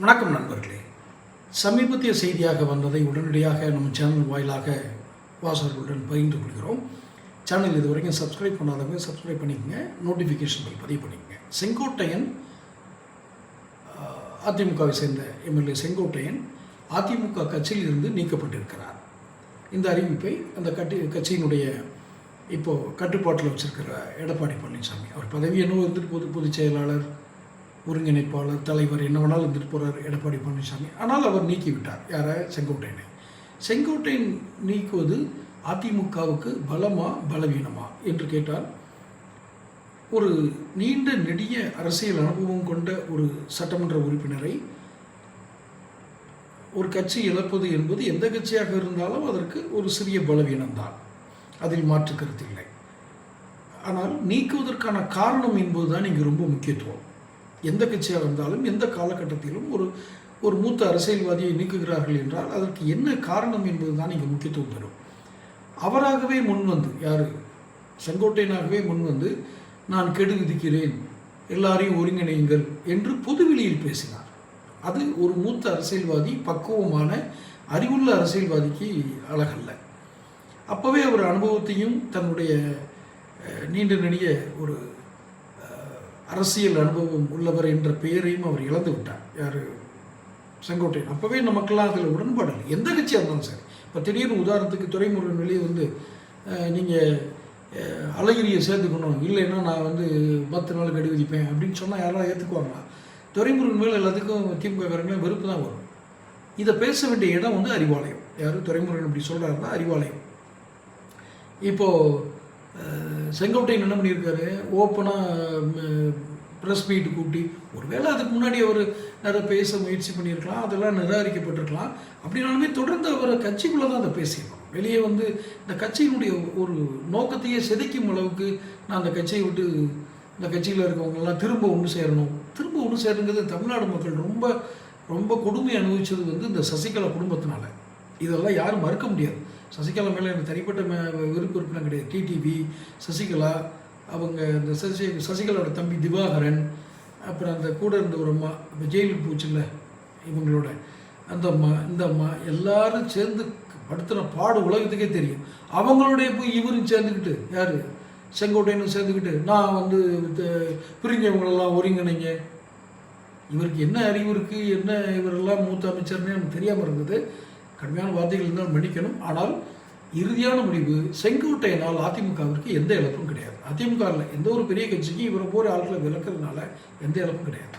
வணக்கம் நண்பர்களே. சமீபத்திய செய்தியாக வந்ததை உடனடியாக நம்ம சேனல் வாயிலாக வாசகர்களுடன் பகிர்ந்து கொள்கிறோம். சேனல் இது வரைக்கும் சப்ஸ்கிரைப் பண்ணாதவங்க சப்ஸ்கிரைப் பண்ணிக்கங்க. நோட்டிஃபிகேஷன் பில் பதிவு பண்ணிக்கங்க. செங்கோட்டையன் அதிமுகவை சேர்ந்த எம்எல்ஏ செங்கோட்டையன் அதிமுக கட்சியில் இருந்து நீக்கப்பட்டிருக்கிறார். இந்த அறிவிப்பை அந்த கட்சி கட்சியினுடைய இப்போது கட்டுப்பாட்டில் வச்சிருக்கிற எடப்பாடி பழனிசாமி. அவர் பதவி என்னவோ இருந்துட்டு பொது பொதுச் செயலாளர் ஒருங்கிணைப்பாளர் தலைவர் என்ன வேணாலும் இருந்துட்டு போகிறார் எடப்பாடி பழனிசாமி. ஆனால் அவர் நீக்கிவிட்டார். யாரை? செங்கோட்டையனை. செங்கோட்டையன் நீக்குவது அதிமுகவுக்கு பலமா பலவீனமா என்று கேட்டால் ஒரு நீண்ட நெடிய அரசியல் அனுபவம் கொண்ட ஒரு சட்டமன்ற உறுப்பினரை ஒரு கட்சி இழப்பது என்பது எந்த கட்சியாக இருந்தாலும் அதற்கு ஒரு சிறிய பலவீனம்தான். அதில் மாற்று கருத்து இல்லை. ஆனால் நீக்குவதற்கான காரணம் என்பதுதான் இங்கு ரொம்ப முக்கியத்துவம். எந்த கட்சியாக இருந்தாலும் எந்த காலகட்டத்திலும் ஒரு ஒரு மூத்த அரசியல்வாதியை நீக்குகிறார்கள் என்றால் அதற்கு என்ன காரணம் என்பதுதான் இங்கே முக்கியத்துவம் தரும். அவராகவே முன்வந்து யார்? செங்கோட்டையனாகவே முன்வந்து நான் கெடு விதிக்கிறேன் எல்லாரையும் ஒருங்கிணையுங்கள் என்று பொதுவெளியில் பேசினார். அது ஒரு மூத்த அரசியல்வாதி பக்குவமான அறிவுள்ள அரசியல்வாதிக்கு அழகல்ல. அப்போவே அவர் அனுபவத்தையும் தன்னுடைய நீண்ட நெடிய ஒரு அரசியல் அனுபவம் உள்ளவர் என்ற பெயரையும் அவர் இழந்து விட்டார். யார்? செங்கோட்டையன் அப்போவே நமக்கெல்லாம் அதில் உடன்பாடு இல்லை. எந்த கட்சியாக இருந்தாலும் சரி. இப்போ திடீர்னு உதாரணத்துக்கு துறைமுருகன் வெளியே வந்து நீங்கள் அழகிரியை சேர்த்துக்கணும். இல்லைன்னா நான் வந்து பத்து நாள் கடி விதிப்பேன் அப்படின்னு சொன்னால் யாராவது ஏற்றுக்குவாங்களா துறைமுருகன் மேலே எல்லாத்துக்கும் திமுகக்காரங்களும் வெறுப்பு தான் வரும். இதை பேச வேண்டிய இடம் வந்து அறிவாலயம். யார்? துறைமுருகன் இப்படி சொல்கிறாருன்னா அறிவாலயம். இப்போது செங்கோட்டையன் என்ன பண்ணியிருக்காரு? ஓப்பனாக ப்ரெஸ் மீட் கூட்டி ஒருவேளை அதுக்கு முன்னாடி அவர் நிறைய பேச முயற்சி பண்ணியிருக்கலாம் அதெல்லாம் நிராகரிக்கப்பட்டிருக்கலாம். அப்படின்னாலுமே தொடர்ந்து அவர் கட்சிக்குள்ளே தான் அதை பேசியிருக்கோம். வெளியே வந்து இந்த கட்சியினுடைய ஒரு நோக்கத்தையே செதுக்கும் அளவுக்கு நான் அந்த கட்சியை விட்டு இந்த கட்சியில் இருக்கவங்கெல்லாம் திரும்ப ஒன்று சேரணும். திரும்ப ஒன்று சேருங்கிறது தமிழ்நாடு மக்கள் ரொம்ப ரொம்ப கொடுமை அனுபவித்தது வந்து இந்த சசிகலா குடும்பத்தினால. இதெல்லாம் யாரும் மறுக்க முடியாது. சசிகலா மேலே எனக்கு தனிப்பட்ட மே விருப்ப இருப்பினம் கிடையாது. டிடிவி சசிகலா அவங்க இந்த சசி சசிகலாவோட தம்பி திவாகரன் அப்புறம் அந்த கூட இருந்த ஒரு அம்மா இப்போ ஜெயிலுக்கு போச்சுல்ல இவங்களோட. அந்த அம்மா இந்த அம்மா எல்லாரும் சேர்ந்து படுத்துன பாடு உலகத்துக்கே தெரியும். அவங்களுடைய போய் இவரும் சேர்ந்துக்கிட்டு யார்? செங்கோட்டையனும் சேர்ந்துக்கிட்டு நான் வந்து பிரிஞ்சவங்களெல்லாம் ஒருங்கிணைங்க. இவருக்கு என்ன அறிவு இருக்குது என்ன இவரெல்லாம் மூத்த அமைச்சர்னே எனக்கு தெரியாமல் இருந்தது. கடுமையான வார்த்தைகள் இருந்தால் மன்னிக்கணும். ஆனால் இறுதியான முடிவு செங்கோட்டையனால் அதிமுகவிற்கு எந்த இழப்பும் கிடையாது. அதிமுக எந்த ஒரு பெரிய கட்சிக்கு இவரை போகிற ஆட்களை விளக்குறதுனால எந்த இழப்பும் கிடையாது.